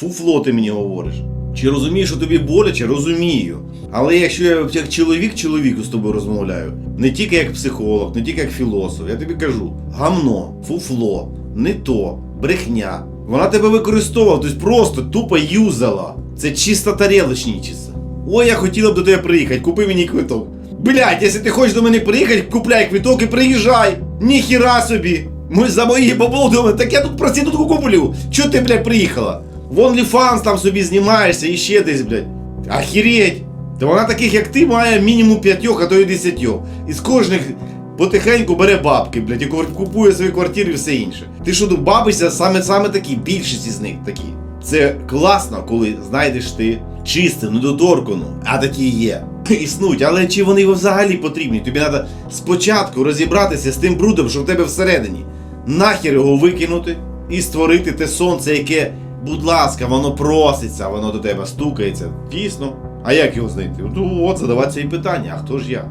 Фуфло ти мені говориш. Чи розумієш, що тобі боляче? Розумію. Але якщо я як чоловік чоловіку з тобою розмовляю, не тільки як психолог, не тільки як філософ, я тобі кажу: гамно, фуфло, не то, брехня. Вона тебе використовувала, тобто просто тупо юзала. Це чисто тарелочничество. Ой, я хотіла б до тебе приїхати, купи мені квиток. Блять, якщо ти хочеш до мене приїхати, купляй квиток і приїжджай. Ніхіра собі. Ми за мої бабло думали, так я тут проститутку куплю. Чого ти, блядь, приїхала? В OnlyFans там собі знімаєшся і ще десь, блядь. Охереть! Та вона таких, як ти, має мінімум п'ятьох, а то й десятьох. І з кожних потихеньку бере бабки, блядь, і купує свої квартири і все інше. Ти що тут бабися саме саме такі, більшість із них такі. Це класно, коли знайдеш ти чисту, недоторкану, а такі є. Існують, але чи вони взагалі потрібні? Тобі треба спочатку розібратися з тим брудом, що в тебе всередині. Нахер його викинути і створити те сонце, яке, будь ласка, воно проситься, воно до тебе стукається. Дійсно. А як його знайти? Ну, от задаватися і питання, а хто ж я?